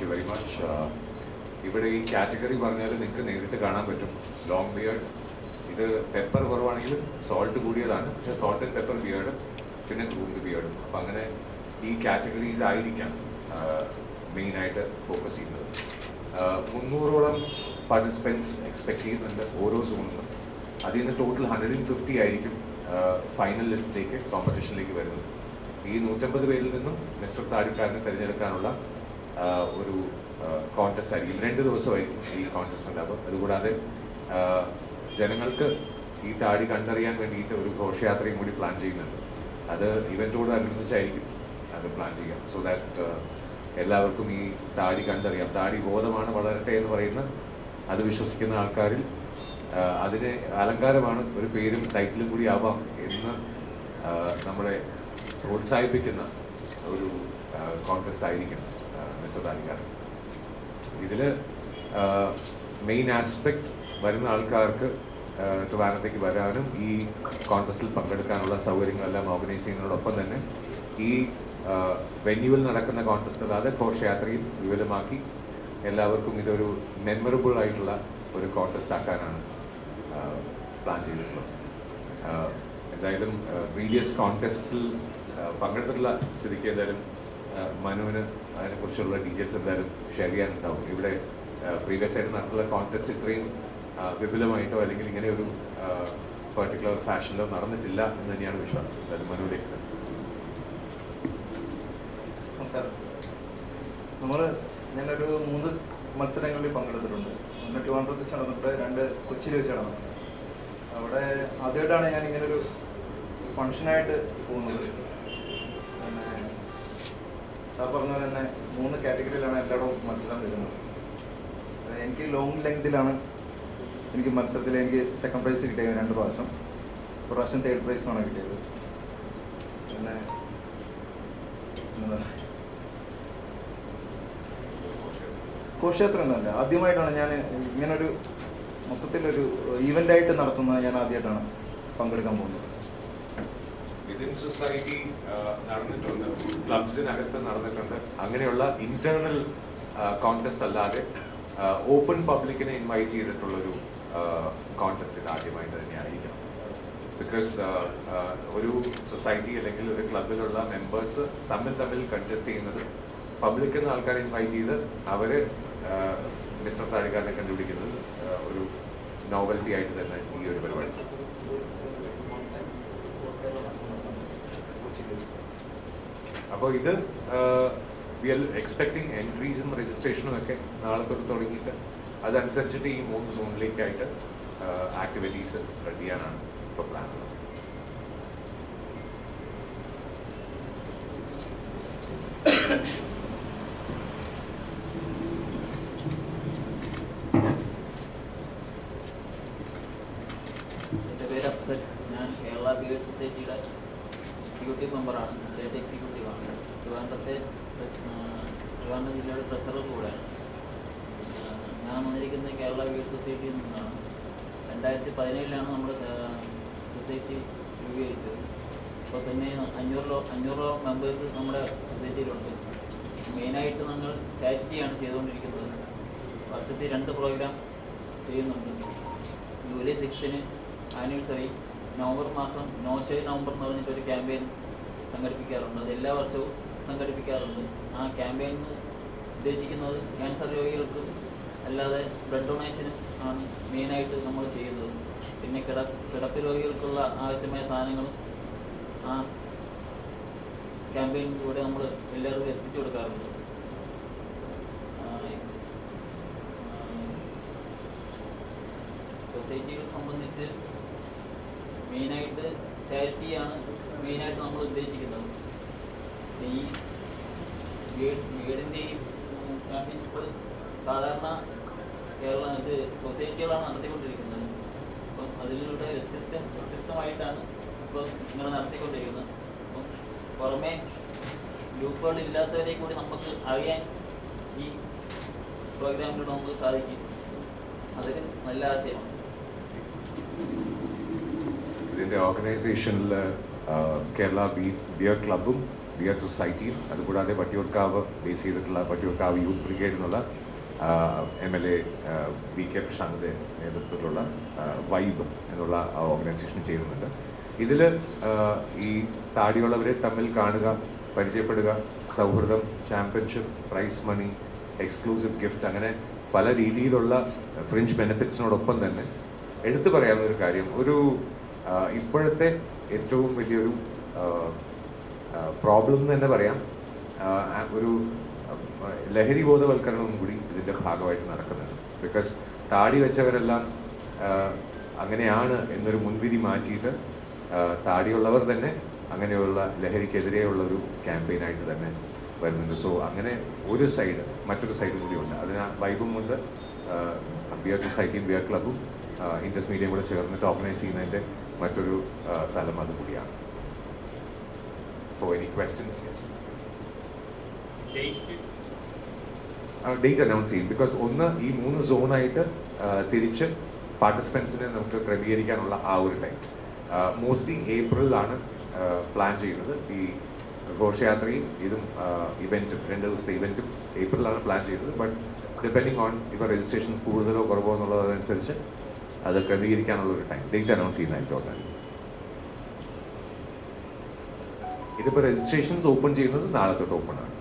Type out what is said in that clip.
Thank you very much ഇവിടെ ഈ category പറഞ്ഞാൽ നിങ്ങൾക്ക് നേരിട്ട് കാണാൻ പറ്റും. ലോങ് ബിയർഡ് ഇത് പെപ്പർ കുറവാണെങ്കിലും സോൾട്ട് കൂടിയതാണ്. പക്ഷേ സോൾട്ട് പെപ്പർ ബിയർഡ് പിന്നെ ഗ്രൂംഡ് ബിയേർഡും അപ്പം അങ്ങനെ ഈ കാറ്റഗറീസ് ആയിരിക്കാം മെയിനായിട്ട് ഫോക്കസ് ചെയ്യുന്നത്. മുന്നൂറോളം പാർട്ടിസിപ്പൻസ് എക്സ്പെക്ട് ചെയ്യുന്നുണ്ട് ഓരോ സോണിലും അതിൽ നിന്ന് ടോട്ടൽ ഹൺഡ്രഡ് ആൻഡ് ഫിഫ്റ്റി ആയിരിക്കും ഫൈനൽ ലിസ്റ്റിലേക്ക് കോമ്പറ്റീഷനിലേക്ക് വരുന്നത്. ഈ നൂറ്റമ്പത് പേരിൽ നിന്നും മിസ്റ്റർ താടിക്കാരനെ തിരഞ്ഞെടുക്കാനുള്ള ഒരു കോൺടെസ്റ്റ് ആയിരിക്കും. രണ്ട് ദിവസമായിരിക്കും ഈ കോൺടെസ്റ്റ് ഉണ്ടാവുക. അതുകൂടാതെ ജനങ്ങൾക്ക് ഈ താടി കണ്ടറിയാൻ വേണ്ടിയിട്ട് ഒരു ഘോഷയാത്രയും കൂടി പ്ലാൻ ചെയ്യുന്നുണ്ട്. അത് ഇവന്റോട് അനുബന്ധിച്ചായിരിക്കും അത് പ്ലാൻ ചെയ്യാം സോ ദാറ്റ് എല്ലാവർക്കും ഈ താടി കണ്ടറിയാം. താടി ബോധമാണ് വളരട്ടെ എന്ന് പറയുന്ന അത് വിശ്വസിക്കുന്ന ആൾക്കാരിൽ അതിന് അലങ്കാരമാണ് ഒരു പേരും ടൈറ്റിലും കൂടി ആവാം എന്ന് നമ്മളെ പ്രോത്സാഹിപ്പിക്കുന്ന ഒരു കോൺടെസ്റ്റ് ആയിരിക്കും ആഹ് മിസ്റ്റർ താനിക്കാരൻ ഇതിൽ മെയിൻ ആസ്പെക്ട് വരുന്ന ആൾക്കാർക്ക് ആഹ് ട്രിവാൻഡ്രത്തേക്ക് വരാനും ഈ കോൺടെസ്റ്റിൽ പങ്കെടുക്കാനുള്ള സൗകര്യങ്ങളെല്ലാം ഓർഗനൈസ് ചെയ്യുന്നതോടൊപ്പം തന്നെ ഈ വെന്യൂവിൽ നടക്കുന്ന കോൺടെസ്റ്റ് അല്ലാതെ ഘോഷയാത്രയും വിപുലമാക്കി എല്ലാവർക്കും ഇതൊരു മെമ്മറബിൾ ആയിട്ടുള്ള ഒരു കോൺടസ്റ്റ് ആക്കാനാണ് പ്ലാൻ ചെയ്തിട്ടുള്ളത്. എന്തായാലും പ്രീവിയസ് കോൺടെസ്റ്റിൽ പങ്കെടുത്തിട്ടുള്ള സ്ഥിതിക്ക് എന്തായാലും മനുവിന് അതിനെക്കുറിച്ചുള്ള ഡീറ്റെയിൽസ് എന്തായാലും ഷെയർ ചെയ്യാനുണ്ടാവും. ഇവിടെ പ്രീവിയസ് ആയിട്ട് നടത്തുന്ന കോൺടെസ്റ്റ് ഇത്രയും വിപുലമായിട്ടോ അല്ലെങ്കിൽ ഇങ്ങനെ ഒരു പെർട്ടിക്കുലർ ഫാഷനിലോ നടന്നിട്ടില്ല എന്ന് തന്നെയാണ് വിശ്വാസം. എന്തായാലും മനുവിലേക്ക് നമസ്കാരം നമ്മൾ ഞാനൊരു മൂന്ന് മത്സരങ്ങളിൽ പങ്കെടുത്തിട്ടുണ്ട്. ഒന്ന് ട്രിവാൻഡ്രത്ത് വെച്ച് നടന്നിട്ട് രണ്ട് കൊച്ചിയിൽ വെച്ച് നടന്നു. അവിടെ ആദ്യമായിട്ടാണ് ഞാൻ ഇങ്ങനൊരു ഫങ്ഷനായിട്ട് പോകുന്നത്. സാർ പറഞ്ഞ പോലെ തന്നെ മൂന്ന് കാറ്റഗറിയിലാണ് എല്ലായിടവും മത്സരം വരുന്നത്. എനിക്ക് ലോങ് ലെങ്തിലാണ് എനിക്ക് മത്സരത്തിൽ എനിക്ക് സെക്കൻഡ് പ്രൈസ് കിട്ടിയത് രണ്ട് പ്രാവശ്യം. പ്രാവശ്യം തേർഡ് പ്രൈസുമാണ് കിട്ടിയത്. പിന്നെ ഘോഷയാത്ര ഒന്നുമല്ല ആദ്യമായിട്ടാണ് ഞാൻ ഇങ്ങനൊരു മൊത്തത്തിലൊരു ഈവന്റായിട്ട് നടത്തുന്ന ഞാൻ ആദ്യമായിട്ടാണ് പങ്കെടുക്കാൻ പോകുന്നത്. വിതിൻ സൊസൈറ്റി നടന്നിട്ടുണ്ട്. ക്ലബ്സിനകത്ത് നടന്നിട്ടുണ്ട്. അങ്ങനെയുള്ള ഇന്റേണൽ കോൺടെസ്റ്റ് അല്ലാതെ ഓപ്പൺ പബ്ലിക്കിനെ ഇൻവൈറ്റ് ചെയ്തിട്ടുള്ളൊരു കോൺടെസ്റ്റ് ഇത് ആദ്യമായിട്ട് തന്നെ ആയിരിക്കണം ബിക്കോസ് ഒരു സൊസൈറ്റി അല്ലെങ്കിൽ ഒരു ക്ലബിലുള്ള മെമ്പേഴ്സ് തമ്മിൽ തമ്മിൽ കണ്ടസ്റ്റ് ചെയ്യുന്നത് പബ്ലിക്കിൽ നിന്ന് ആൾക്കാരെ ഇൻവൈറ്റ് ചെയ്ത് അവർ മിസ്റ്റർ താഴികാരനെ കണ്ടുപിടിക്കുന്നത് ഒരു നോവൽറ്റി ആയിട്ട് തന്നെ ഈ ഒരു പരിപാടി. അപ്പോൾ ഇത് വി ആർ എക്സ്പെക്ടിങ് എൻട്രീസും രജിസ്ട്രേഷനും ഒക്കെ നാളെ തൊട്ട് തുടങ്ങിയിട്ട് അതനുസരിച്ചിട്ട് ഈ മൂന്ന് സോണിലേക്കായിട്ട് ആക്ടിവിറ്റീസ് സ്പ്രെഡ് ചെയ്യാനാണ് ഇപ്പോൾ പ്ലാൻ ഉള്ളത്. പേര് അഫ്സൽ. ഞാൻ കേരള ബിയർ സൊസൈറ്റിയുടെ എക്സിക്യൂട്ടീവ് മെമ്പറാണ് സ്റ്റേറ്റ് എക്സിക്യൂട്ടീവാണ് ട്രിവാൻഡ്രത്തെ ട്രിവാൻഡ്രം ജില്ലയുടെ ട്രഷറർ കൂടെയാണ് ഞാൻ വന്നിരിക്കുന്നത് കേരള വീട് സൊസൈറ്റിയിൽ നിന്നാണ്. രണ്ടായിരത്തി പതിനേഴിലാണ് നമ്മുടെ സൊസൈറ്റി രൂപീകരിച്ചത്. അപ്പോൾ തന്നെ അഞ്ഞൂറിലോ അഞ്ഞൂറോളം മെമ്പേഴ്സ് നമ്മുടെ സൊസൈറ്റിയിലുണ്ട് മെയിനായിട്ട് നമ്മൾ ചാരിറ്റിയാണ് ചെയ്തുകൊണ്ടിരിക്കുന്നത്. വർഷത്തിൽ രണ്ട് പ്രോഗ്രാം ചെയ്യുന്നുണ്ട്. ജൂലൈ സിക്സ്തിന് ആനിവേഴ്സറി നവംബർ മാസം നോശേ നവംബർ എന്ന് പറഞ്ഞിട്ട് ഒരു ക്യാമ്പയിൻ സംഘടിപ്പിക്കാറുണ്ട്. അത് എല്ലാ വർഷവും സംഘടിപ്പിക്കാറുണ്ട്. ആ ക്യാമ്പയിൻ ഉദ്ദേശിക്കുന്നത് ക്യാൻസർ രോഗികൾക്കും അല്ലാതെ ബ്ലഡ് ഡൊണേഷനും ആണ് മെയിനായിട്ട് നമ്മൾ ചെയ്യുന്നത്. പിന്നെ കിട കിടപ്പ് രോഗികൾക്കുള്ള ആവശ്യമായ സാധനങ്ങളും ആ ക്യാമ്പയിനിലൂടെ നമ്മൾ എല്ലാവർക്കും എത്തിച്ചു കൊടുക്കാറുണ്ട്. സൊസൈറ്റികൾ സംബന്ധിച്ച് മെയിനായിട്ട് ചാരിറ്റിയാണ് മെയിനായിട്ട് നമ്മൾ ഉദ്ദേശിക്കുന്നത്. ഈ വീട് വീടിന്റെ ഈ ചാമ്പ്യൻഷിപ്പ് സാധാരണ കേരള ഇത് സൊസൈറ്റികളാണ് നടത്തിക്കൊണ്ടിരിക്കുന്നത്. അപ്പം അതിലൂടെ വ്യത്യസ്ത വ്യത്യസ്തമായിട്ടാണ് ഇപ്പോൾ നിങ്ങൾ നടത്തിക്കൊണ്ടിരിക്കുന്നത്. അപ്പം പുറമെ ഗ്രൂപ്പുകൾ ഇല്ലാത്തവരെ കൂടി നമുക്ക് അറിയാൻ ഈ പ്രോഗ്രാമിലൂടെ നമുക്ക് സാധിക്കും. അതൊരു നല്ല ആശയമാണ്. ഇതിന്റെ ഓർഗനൈസേഷനിൽ കേരള ബി ബിയർ ക്ലബും ബിയർ സൊസൈറ്റിയും അതുകൂടാതെ വട്ടിയൂർക്കാവ് ബേസ് ചെയ്തിട്ടുള്ള വട്ടിയൂർക്കാവ് യൂത്ത് ബ്രിഗേഡ് എന്നുള്ള M L A V K പ്രശാന്തിന്റെ നേതൃത്വത്തിലുള്ള വൈബ് എന്നുള്ള ഓർഗനൈസേഷൻ ചെയ്യുന്നുണ്ട്. ഇതിൽ ഈ താടിയുള്ളവരെ തമ്മിൽ കാണുക പരിചയപ്പെടുക സൗഹൃദം championship prize money exclusive gift അങ്ങനെ പല രീതിയിലുള്ള ഫ്രിഞ്ച് ബെനിഫിറ്റ്സിനോടൊപ്പം തന്നെ എടുത്തു പറയാവുന്ന ഒരു കാര്യം. ഒരു ഇപ്പോഴത്തെ ഏറ്റവും വലിയൊരു പ്രോബ്ലം എന്ന് തന്നെ പറയാം. ഒരു ലഹരി ബോധവൽക്കരണവും കൂടി ഇതിന്റെ ഭാഗമായിട്ട് നടക്കുന്നുണ്ട്. ബിക്കോസ് താടി വെച്ചവരെല്ലാം അങ്ങനെയാണ് എന്നൊരു മുൻവിധി മാറ്റിയിട്ട് താടിയുള്ളവർ തന്നെ അങ്ങനെയുള്ള ലഹരിക്കെതിരെയുള്ള ഒരു ക്യാമ്പയിനായിട്ട് തന്നെ വരുന്നുണ്ട്. സോ അങ്ങനെ ഒരു സൈഡ് മറ്റൊരു സൈഡ് കൂടിയുണ്ട് അതിന് വൈബും ഉണ്ട്. ബിയർ സൊസൈറ്റിയും ബിയർ ക്ലബും ഇൻഡസ് മീഡിയയും കൂടെ ചേർന്നിട്ട് ഓർഗനൈസ് ചെയ്യുന്നതിന്റെ മറ്റൊരു തലം അത് കൂടിയാണ്. For any questions yes date announce ചെയ്യും. ബിക്കോസ് ഒന്ന് ഈ മൂന്ന് സോണായിട്ട് തിരിച്ച് പാർട്ടിസിപ്പൻസിനെ നമുക്ക് ക്രമീകരിക്കാനുള്ള ആ ഒരു ടൈം മോസ്റ്റ്ലി ഏപ്രിലാണ് പ്ലാൻ ചെയ്യുന്നത്. ഈ ഘോഷയാത്രയും ഇതും ഇവന്റും രണ്ട് ദിവസത്തെ ഇവന്റും ഏപ്രിലാണ് പ്ലാൻ ചെയ്യുന്നത്. ബട്ട് ഡിപ്പെൻഡിങ് ഓൺ ഇപ്പോൾ രജിസ്ട്രേഷൻസ് കൂടുതലോ കുറവോ എന്നുള്ളതനുസരിച്ച് അത് ക്രമീകരിക്കാനുള്ള ഒരു ടൈം ഡേറ്റ് അനൗൺസ് ചെയ്യുന്നതായിരിക്കും ഉടനെ ഇതിപ്പോൾ രജിസ്ട്രേഷൻസ് ഓപ്പൺ ചെയ്യുന്നത് നാളെ തൊട്ട് ഓപ്പൺ ആണ്.